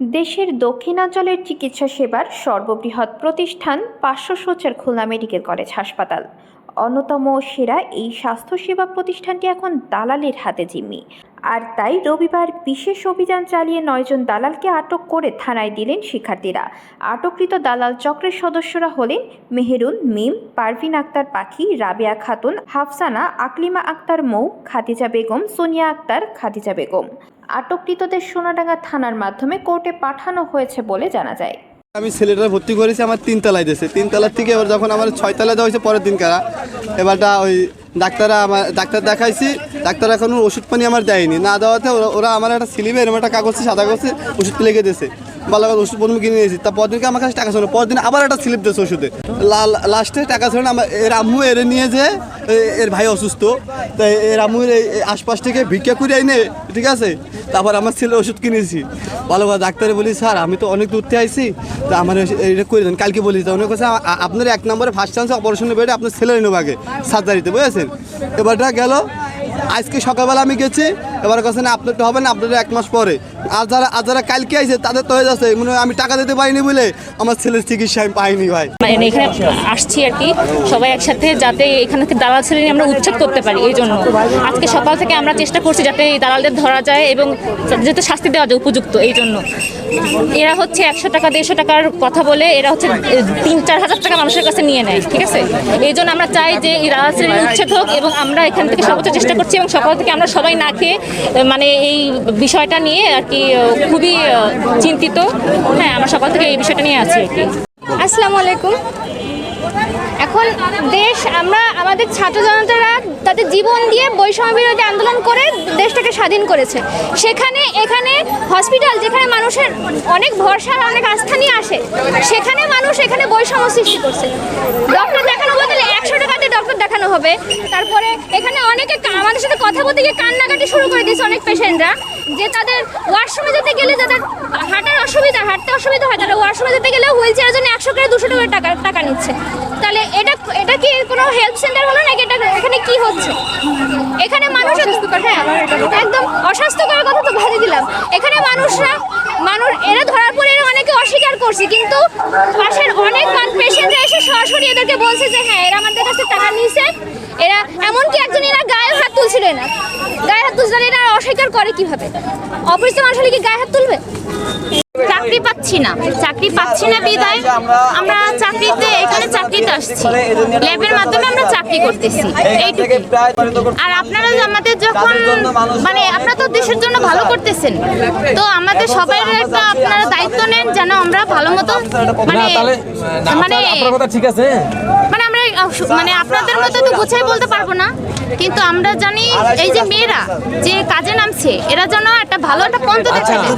দেশের দক্ষিণাঞ্চলের চিকিৎসা সেবার সর্ববৃহৎ প্রতিষ্ঠান পাঁচশো শয্যার খুলনা মেডিকেল কলেজ হাসপাতাল। অন্যতম সেরা এই স্বাস্থ্যসেবা প্রতিষ্ঠানটি এখন দালালের হাতে জিম্মি। আর তাই রবিবার বিশেষ অভিযান চালিয়ে নয়জন দালালকে আটক করে থানায় দিলেন শিক্ষার্থীরা। আটককৃত দালাল চক্রের সদস্যরা হলেন মেহেরুল মিম, পারভিন আক্তার পাখি, রাবেয়া খাতুন, হাফসানা, আকলিমা আক্তার মৌ, খাদিজা বেগম, সোনিয়া আক্তার, খাদিজা বেগম। আটককৃতদের সোনাডাঙ্গা থানার মাধ্যমে কোর্টে পাঠানো হয়েছে বলে জানা যায়। আমি ছেলেটা ভর্তি করেছি, আমার তিন তলায় দিয়েছে। তিন তলার থেকে এবার যখন আমার ছয় তলায় দেওয়া হয়েছে, পরের দিন কারা এবারটা ওই ডাক্তাররা আমার ডাক্তার দেখাইছি, ডাক্তার এখন ওষুধ পানি আমার দেয়নি। না দেওয়াতে ওরা আমার একটা স্লিপে এরকম একটা কাগজে, সাদা কাগজে ওষুধ লিখে দিয়েছে। ভালো করে ওষুধ পণ্য কিনে নিয়েছি। তার পরদিনকে আমার কাছে টাকা ছিল পরদিন আবার একটা স্লিপ দিয়েছে ওষুধে। লাস্টে টাকা ছিল আমার এর আম্মু এর নিয়ে যে এর ভাই অসুস্থ। তাই এর আমুর এই আশপাশ থেকে ভিক্ষা করে আইনে, ঠিক আছে? তারপর আমার ছেলে ওষুধ কিনেছি। ভালো কথা ডাক্তারে বলি, স্যার, আমি তো অনেক দূর থেকে আইছি, তা আমার এটা করে দেন, কালকে বলি। তা কাছে আপনার এক নম্বরে ফার্স্ট চান্সে অপারেশনের বেডে আপনার ছেলে নেবাকে আগে সার্জারিতে বুঝেছেন? এবারটা গেল আজকে সকালবেলা আমি গেছি, এবার কাছে না আপনারটা হবে না আপনাদের এক মাস পরে। আর যারা আর যারা কালকে আইছে, তাদের তো হয়ে যাচ্ছে, মনে আমি টাকা দিতে পারিনি বলে আমার ছেলের চিকিৎসা আমি পাইনি ভাই। এখানে আসছি আর কি, সবাই একসাথে যাতে এখানে থেকে দালাল শ্রেণি আমরা উচ্ছেদ করতে পারি, এই জন্য। আজকে সকাল থেকে আমরা চেষ্টা করছি যাতে এই দালালদের ধরা যায় এবং যাতে শাস্তি দেওয়া যায় উপযুক্ত, এই জন্য। এরা হচ্ছে একশো টাকা, দেড়শো টাকার কথা বলে, এরা হচ্ছে তিন, চার হাজার টাকা মানুষের কাছে নিয়ে নেয়, ঠিক আছে? এই জন্য আমরা চাই যে এই দালাল শ্রেণি উচ্ছেদ হোক এবং আমরা এখান থেকে সর্বোচ্চ চেষ্টা এবং সকাল থেকে আমরা সবাই না খেয়ে মানে এই বিষয়টা নিয়ে আর কি খুবই চিন্তিত। হ্যাঁ আমরা সকাল থেকে এই বিষয়টা নিয়ে আছি আর কি। আসসালামু আলাইকুম। এখন দেশ, আমরা আমাদের ছাত্র জনতারা তাদের জীবন দিয়ে বৈষম্য বিরোধী আন্দোলন করে দেশটাকে স্বাধীন করেছে। সেখানে, এখানে হসপিটাল যেখানে মানুষের অনেক ভরসা অনেক আস্থা নিয়ে আসে, সেখানে মানুষ এখানে বৈষম্য সৃষ্টি করছে। ডক্টর দেখানো বদলে একশো টাকাতে ডক্টর দেখানো হবে। তারপরে এখানে অনেকে আমাদের সাথে কথা বলতে গিয়ে কান্নাকাটি শুরু করে দিয়েছে অনেক পেশেন্টরা যে তাদের ওয়াশরুমে যেতে গেলে যাদের হাঁটার অসুবিধা, হাঁটতে অসুবিধা হয়, তারা ওয়াশরুমে যেতে গেলে হুইল চেয়ারের জন্য একশো করে, দুশো টাকা টাকা টাকা নিচ্ছে। তাহলে এটা এটা কি কোনো হেলথ সেন্টার নাকি এটা এখানে কি হচ্ছে? এখানে মানুষ হ্যাঁ একদম অস্বাস্থ্যকর কথা তো বাদে দিলাম। এখানে মানুষরা, মানুষ এরা ধরার পরে অনেকে অস্বীকার করছে, কিন্তু পাশের অনেক পেশেন্টরা এসে সরাসরি এদেরকে বলছে যে হ্যাঁ এরা আমাদের কাছে টাকা নিয়েছে। এরা এমনকি একজন এরা গায়ে হাত তুলছিল না। গায়ে হাত তুলছিল এরা অস্বীকার করে কীভাবে? অপরিচিত মানুষ হলে কি গায়ে হাত তুলবে? চাকরি পাচ্ছি না। চাকরি পাচ্ছি না বিদায়। আমরা চাকরিতে এখানে চাকরিতে আসছি। ল্যাবের মাধ্যমে আমরা চাকরি করতেছি। এইটুকু আর আপনারা আমাদের যখন মানে আপনারা তো দেশের জন্য ভালো করতেছেন। তো আমাদের সবাই একটা আপনারা দায়িত্ব নেন যেন আমরা ভালো মতো মানে মানে ঠিক আছে। মানে মানে আপনাদের মতো তো গুছাই বলতে পারব না কিন্তু আমরা জানি এই যে মেয়েরা যে কাজে নামছে এরা যেন একটা ভালো একটা পন্থতে থাকে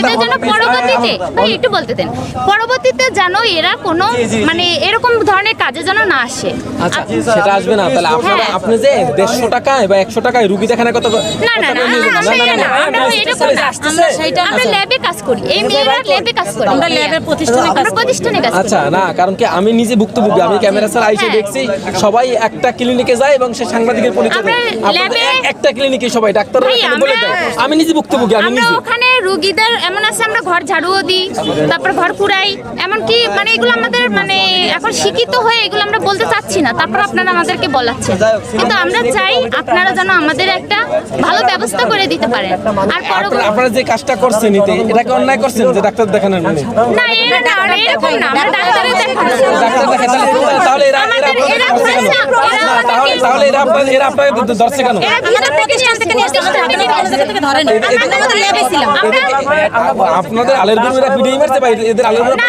এদের যেন পরবর্তীতে ভাই একটু বলতে দেন। পরবর্তীতে যেন এরা কোনো মানে এরকম ধরনের কাজে যেন না আসে। আচ্ছা সেটা আসবে না তাহলে আপনারা হ্যাঁ। আপনি যে দেড়শো টাকায় বা একশো টাকায় রুগী দেখানোর কথা না না না আমরা সেটা না আমরা এরকম না। আমরা সেটা আমরা ল্যাবে কাজ করি। এই মেয়েরা ল্যাবে কাজ করি। আমরা ল্যাবের প্রতিষ্ঠানে কাজ করি। আচ্ছা না কারণ কি আমি নিজে ভুক্তভোগী আমি ক্যামেরা স্যার আইসে হ্যাঁ। দেখছি সবাই একটা ক্লিনিকে যায় এবং সে সাংবাদিকের পরিচয় দেয়। আমরা আপনাদের ল্যাবে- এক- একটা ক্লিনিকে সবাই ডাক্তাররা ভাই, এখানে বলে আমরা- দেয়। আমি নিজে ভুক্তভোগী আমি আমরা নিজে। ওখানে রুগীদের এমন আছে আমরা ঘর ঝাড়ুও দিই তারপর ঘর কুড়াই এমনকি মানে এগুলো আমাদের মানে এখন শিক্ষিত হয়ে এগুলো আমরা বলতে চাচ্ছি না তারপর আপনারা আমাদেরকে বলাচ্ছেন। কিন্তু আমরা চাই আপনারা যেন আমাদের একটা ভালো ব্যবস্থা করে দিতে পারেন। আর আপনারা পরবর্তী আপনারা যে কাজটা করছেন নিতে এটাকে অন্যায় করছেন যে ডাক্তার দেখানোর মানে? না এরা না এরকম না আমরা ডাক্তারের দেখানো ডাক্তার দেখে তাহলে তাহলে এরা এরা আমাদের এরা আপনাদের ধরছে কেন? ধরছে, এরা না, তাহলে এরা আপনাদের এরা আপনাদের ধরছে কেন? এরা আপনাদের আলের গুরুরা পিডিএম মারছে ভাই এদের আলের না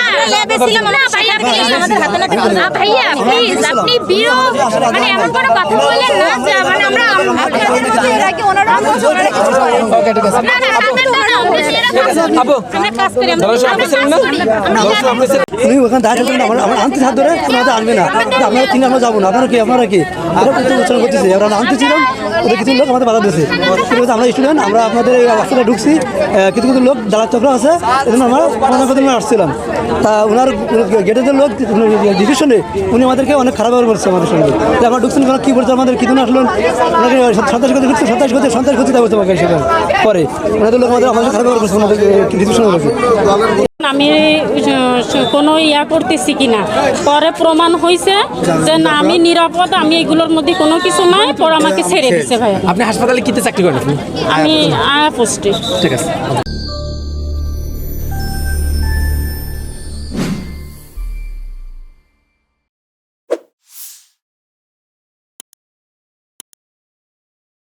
ভাইয়া প্লিজ আমাদের হাতে নাতে না ভাইয়া প্লিজ আপনি বিরো মানে এমন কোনো কথা বললেন না যে মানে আমরা এরা ওনারা কিছু করেন ওকে ঠিক আছে না না আমরা আমরা আমরা উনি ওখানে দাঁড়িয়ে থাকবেন আমার আমার আনতে হাত ধরে কোনো আনবে না। কিন্তু আপনারা তিনি আমরা যাব না। আপনারা কি আপনারা কি? আমরা কিন্তু উচ্চারণ করতেছি। আমরা আনতে ছিলাম ওদের কিছু লোক আমাদের বাধা দিয়েছে। ঠিক আছে আমরা স্টুডেন্ট আমরা আপনাদের এই রাস্তাটা ঢুকছি। কিছু কিছু লোক দালাল চক্র আছে এজন্য আমরা আসছিলাম। তা ওনার গেটের যে লোক ডিভিশনে উনি আমাদেরকে অনেক খারাপ ব্যবহার করছে আমাদের সঙ্গে। যে আমরা ঢুকছেন ওনারা কী বলছে আমাদের কিছু আসলেন ওনাকে সন্ত্রাস করতে ঢুকছে সন্ত্রাস করতে সন্ত্রাস করতে দেওয়া হচ্ছে আমাকে সেখানে পরে ওনাদের লোক আমাদের খারাপ করছে আমাদের আমি কোনো ইয়া করতেছি কিনা। পরে প্রমাণ হয়েছে যে না আমি নিরাপদ আমি এগুলোর মধ্যে কোনো কিছু নাই পরে আমাকে ছেড়ে দিছে ভাই আপনি হাসপাতালে কিতে চাকরি করেন আমি আয়া পোস্টে। ঠিক আছে।